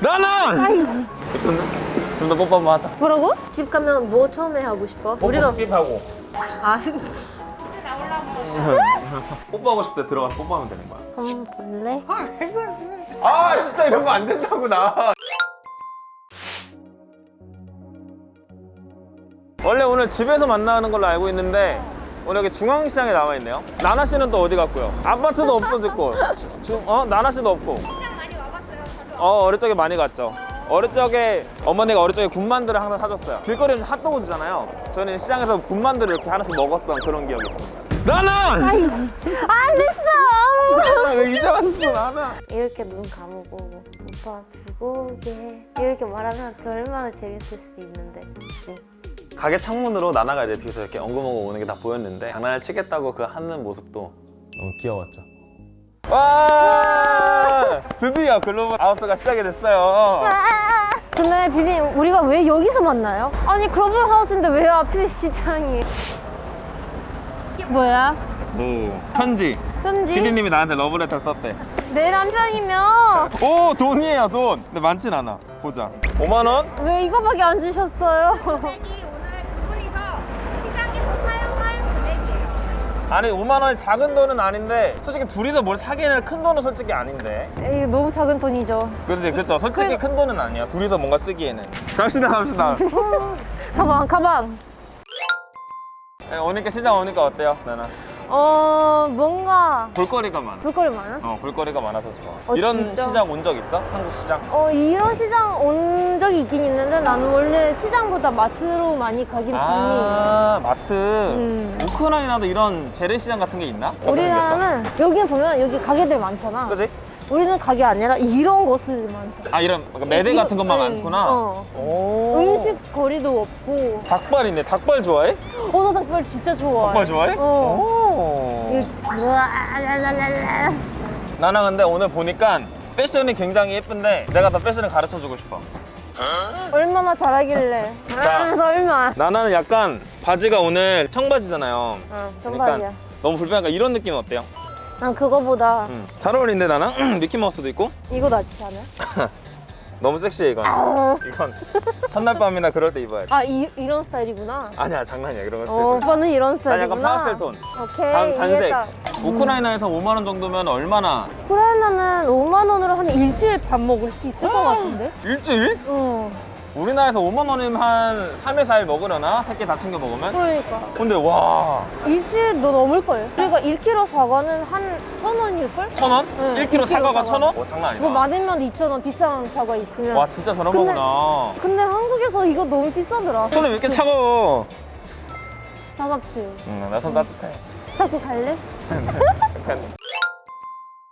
나는! 아이씨. 좀 더 뽀뽀 한번 하자. 뭐라고? 집 가면 뭐 처음에 하고 싶어? 우리가 삐하고 아 뽀뽀하고 싶을 때 들어가서 뽀뽀하면 되는 거야. 한번 볼래? 아 진짜 이런 거 안 된다고 나. 원래 오늘 집에서 만나는 걸로 알고 있는데 오늘 여기 중앙시장에 나와 있네요. 나나 씨는 또 어디 갔고요? 아파트도 없어졌고, 주, 어 나나 씨도 없고. 어 어릴 적에 많이 갔죠. 어릴 적에 어머니가 어릴 적에 군만두를 항상 사줬어요. 길거리에서 핫도그잖아요. 저는 시장에서 군만두를 이렇게 하나씩 먹었던 그런 기억이 있습니다. 나는 아이씨 안 됐어 왜 이제 왔어 나는. 이렇게 눈 감고 오빠 두고 오게 이렇게 말하면 또 얼마나 재밌을 수도 있는데 그치? 가게 창문으로 나나가 이제 뒤에서 이렇게 엉금엉금 오는 게 다 보였는데 장난을 치겠다고 그 하는 모습도 너무 귀여웠죠. 와 드디어 글로벌 하우스가 시작이 됐어요. 근데 비님 우리가 왜 여기서 만나요? 아니 글로벌 하우스인데 왜 앞에 시장이 뭐야? 오 편지. 편지? 피디님이 나한테 러브레터 썼대. 내 남편이면 오 돈이에요 돈. 근데 많진 않아. 보자. 5만 원? 왜 이거밖에 안 주셨어요? 금액이 오늘 두 분이서 시장에서 사용할 금액이에요. 아니 5만 원이 작은 돈은 아닌데 솔직히 둘이서 뭘 사기에는 큰 돈은 솔직히 아닌데. 에이, 너무 작은 돈이죠. 그렇지 그렇죠. 솔직히 그래- 큰 돈은 아니야. 둘이서 뭔가 쓰기에는. 갑시다 갑시다. 가방, 가방. 네, 오니까 시장 오니까 어때요 나나? 어, 뭔가 볼거리가 많아. 볼거리 많아? 어, 볼거리가 많아서 좋아. 어, 이런 진짜? 시장 온 적 있어? 한국 시장? 어, 이런 시장 온 적이 있긴 있는데 나는 원래 시장보다 마트로 많이 가긴 편해. 아, 마트. 음. 우크라이나도 이런 재래시장 같은 게 있나? 어떻게 생겼어? 우리나라는 여기 보면 여기 가게들 많잖아. 그지? 우리는 가게 아니라 이런 많다. 아, 이런 그러니까 매대 이거- 같은 것만 네. 많구나. 어. 오. 음식 거리도 없고. 닭발이네. 닭발 좋아해? 어, 나 닭발 진짜 좋아해. 닭발 좋아해? 어. 오. 이- 으아라라라라. 나나 근데 오늘 보니까 패션이 굉장히 예쁜데 내가 더 패션을 가르쳐 주고 싶어. 얼마나 잘하길래. 자. 아, 설마. 나나는 약간 바지가 오늘 청바지잖아요. 어, 정말이야. 그러니까 너무 불편하니까 이런 느낌은 어때요? 난 그거보다 음. 잘 어울리는데 나나? 미키마우스도 있고? 이거 낫지 않아요? 너무 섹시해 이건. 아, 이건 첫날 밤이나 그럴 때 입어야지. 아 이, 이런 스타일이구나. 아니야 장난이야 이런 거 어, 쓰고. 오빠는 이런 난 스타일이구나. 약간 파스텔 톤. 오케이. 단, 단색. 이해했다. 우크라이나에서 5만 원 정도면 얼마나? 우크라이나는 5만 원으로 한 일주일 밥 먹을 수 있을 것 같은데? 일주일? 어, 우리나라에서 5만 원이면 한 3일 4일 먹으려나? 새끼 다 챙겨 먹으면? 그러니까. 근데 와 일주일도 넘을걸? 그러니까 1kg 사과는 한천 원일걸? 천 원? 응, 1kg 1kg 사과가 사과. 천 원? 오 장난 아니다. 뭐 많으면 2천 원, 비싼 사과 있으면. 와 진짜 저런 근데- 거구나. 근데 한국에서 이거 너무 비싸더라. 손이 왜 이렇게 차가워? 차갑지? 응, 나손 따뜻해. 자꾸 갈래?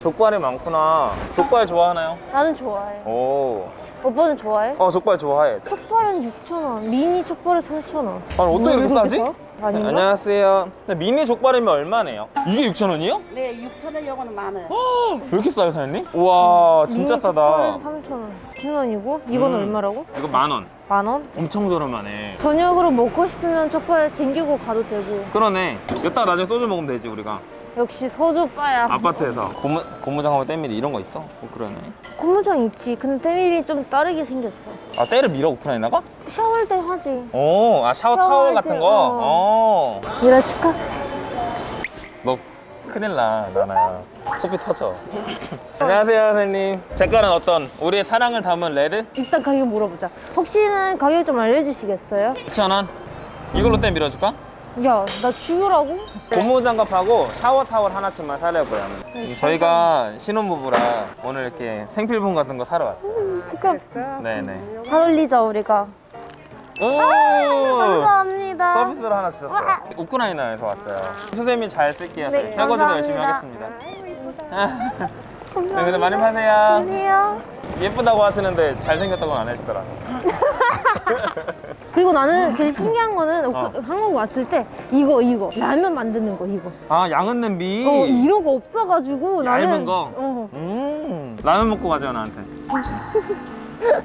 족발이 많구나. 족발 좋아하나요? 나는 좋아해. 오. 오빠는 좋아해? 어 족발 좋아해. 족발은 6천 원, 미니 족발은 3천 원. 아니 어떻게 이렇게 싸지? 아닌가? 네, 안녕하세요. 근데 미니 족발이면 얼마네요? 이게 6천 원이요? 네, 6천 원, 요거는 만 원. 왜 이렇게 싸요, 사장님? 우와, 진짜 싸다. 족발은 3천 원. 6천 원이고 이건 음. 얼마라고? 이거 만 원. 만 원? 엄청 저렴하네. 저녁으로 먹고 싶으면 족발 챙기고 가도 되고. 그러네. 여기다가 나중에 소주 먹으면 되지, 우리가. 역시 소주빠야. 아파트에서. 고무, 고무장하고 때밀이 이런 거 있어? 어, 그러네. 고무장 있지. 근데 때밀이 좀 다르게 생겼어. 아, 때를 밀어, 우크라이나가? 샤워할 때 하지. 오, 아, 샤워 타월 샤워할 같은 때, 거? 어. 이라치카? 너 큰일 나, 나나야. 코피 터져. 안녕하세요, 선생님. 제 거는 어떤 우리의 사랑을 담은 레드? 일단 가격 물어보자. 혹시는 가격 좀 알려주시겠어요? 2,000원. 이걸로 때 밀어줄까? 야, 나 죽으라고? 고무 장갑하고 샤워 타월 하나씩만 사려고요. 음, 저희가 신혼부부라 오늘 이렇게 생필품 같은 거 사러 왔어요. 그니까 네네. 잘 어울리자 우리가. 오! 감사합니다. 서비스로 하나 주셨어요. 우크라이나에서 왔어요. 수세미 잘 쓸게요. 저희 네, 설거지도 열심히 감사합니다. 하겠습니다. 네, 근데 많이 파세요. 안녕하세요. 예쁘다고 하시는데 잘생겼다고는 안 하시더라고요. 그리고 나는 제일 신기한 거는 어. 한국 왔을 때 이거 이거 라면 만드는 거 이거. 아, 양은 냄비. 어 이런 거 없어가지고 나는 얇은 거? 어. 음, 라면 먹고 가죠, 나한테.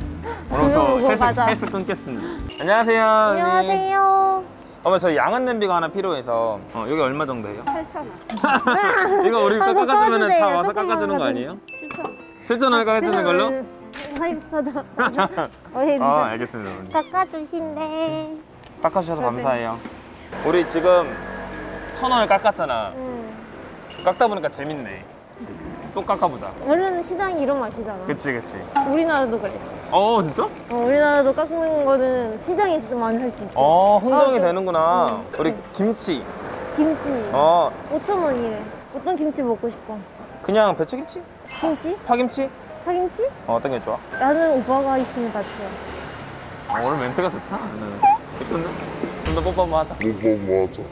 오늘부터 헬스, 가자. 헬스 끊겠습니다. 안녕하세요. 언니. 안녕하세요. 어머 저 양은 냄비가 하나 필요해서 어, 여기 얼마 정도 해요? 8천 원. 이거 우리 또 아, 깎아주면. 다 와서 깎아주는 거. 아니에요? 7천 원. 7천 원에 깎아주는 걸로? 사육사도 어디 아 알겠습니다 어머니. 깎아주신대. 깎아주셔서 감사해요 우리 지금 천 원을 깎았잖아 응. 깎다 보니까 재밌네 또 깎아보자 원래는 시장이 이런 맛이잖아. 그치 그치 우리나라도 그래. 어 진짜? 어, 우리나라도 깎는 거는 시장에서 많이 할 수 있어. 어 흥정이 아, 그- 되는구나 우리 김치 김치 어 5천 원이래. 어떤 김치 먹고 싶어? 그냥 배추김치? 김치? 파김치? 파김치? 어, 어떤 게 좋아? 나는 오빠가 있으면 다 좋아. 아, 오늘 멘트가 좋다 오늘 기쁜데? 좀 더 뽀뽀 한번 하자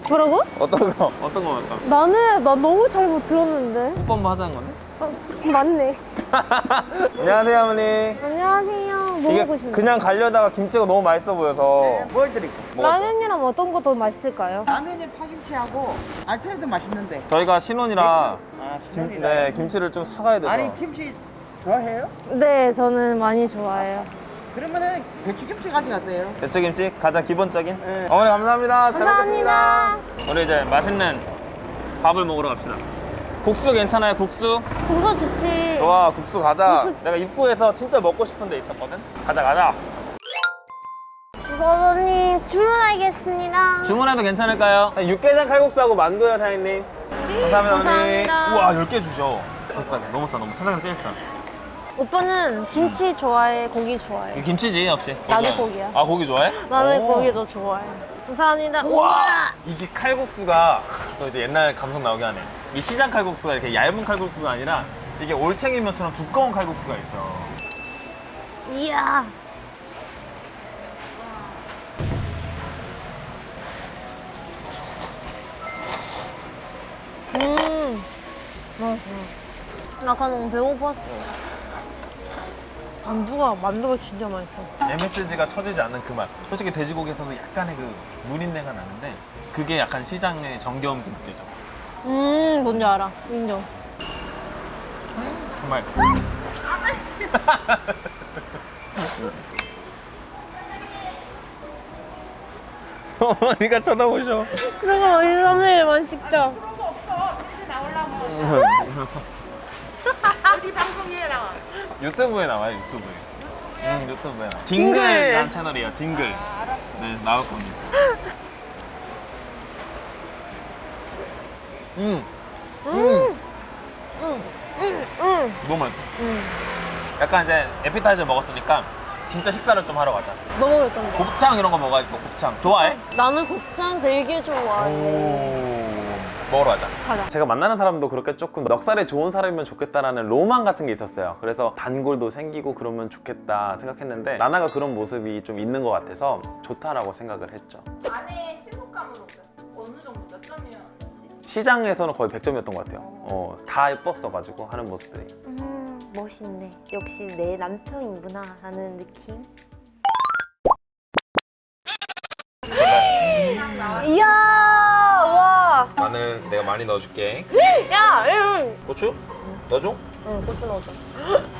뭐라고? 어떤 거? 어떤 거 할까? 나는 나 너무 잘 못 들었는데. 뽀뽀 한번 하자는 건데? 어, 맞네. 안녕하세요 어머니 안녕하세요. 뭐 이게 먹고 싶나요? 그냥 가려다가 김치가 너무 맛있어 보여서 뭘 드릴까요? 먹었죠. 라면이랑 어떤 거 더 맛있을까요? 라면에 파김치하고 알타리도 맛있는데. 저희가 신혼이라 아, 김. 네, 김치를 좀 사가야 돼서 아니 김치 좋아해요? 네, 저는 많이 좋아해요. 그러면은 배추김치 가져가세요. 배추김치 가장 기본적인 네. 어머니 감사합니다 잘 감사합니다. 먹겠습니다 우리 이제 맛있는 밥을 먹으러 갑시다 국수 괜찮아요 국수? 국수 좋지. 좋아 국수 가자 내가 입구에서 진짜 먹고 싶은 데 있었거든 가자 가자 사장님 주문하겠습니다. 주문해도 괜찮을까요? 육개장 칼국수하고 만두요 사장님 감사합니다 어머니 감사합니다. 우와 10개 주셔 너무 싸 너무 세상에 제일 싸 오빠는 김치 좋아해, 고기 좋아해. 김치지 역시 나도 고기야. 고기야. 아 고기 좋아해? 나는 오. 고기도 좋아해. 감사합니다. 우와 이게 칼국수가 또 이제 옛날 감성 나오게 하네 이 시장 칼국수가 이렇게 얇은 칼국수가 아니라 이게 올챙이면처럼 두꺼운 칼국수가 있어 이야. 음, 맛있어. 나 아까 너무 배고팠어. 만두가, 만두가 진짜 맛있어. MSG가 처지지 않는 그 맛 솔직히 돼지고기에서도 약간의 그 누린내가 나는데 그게 약간 시장의 정겨움이 느껴져 음, 뭔지 알아. 인정. 정말 어머니가 쳐다보셔 내가 어디 사람만 찍자. 어디 방송에 나와? 유튜브에 나와요 유튜브에 음 유튜브에 나와 딩글. 딩글이라는 채널이에요 딩글 네 나올 겁니다 음. 음. 응. 너무 맛있다 응. 약간 이제 에피타이저 먹었으니까 진짜 식사를 좀 하러 가자 너무 그랬던데. 곱창 이런 거 먹어야지 뭐 곱창 좋아해? 나는 곱창 되게 좋아해. 오 먹으러 가자 가자. 제가 만나는 사람도 그렇게 조금 넉살에 좋은 사람이면 좋겠다라는 로망 같은 게 있었어요 그래서 단골도 생기고 그러면 좋겠다 생각했는데 나나가 그런 모습이 좀 있는 것 같아서 좋다라고 생각을 했죠 안에 신속감은 어때요? 어느 정도 몇 점이었지? 시장에서는 거의 100점이었던 것 같아요 어, 다 예뻤어가지고 하는 모습들이 음, 멋있네. 역시 내 남편이구나라는 느낌. 내가 많이 넣어줄게 야, 응. 고추? 넣어줘? 응, 고추 넣어줘.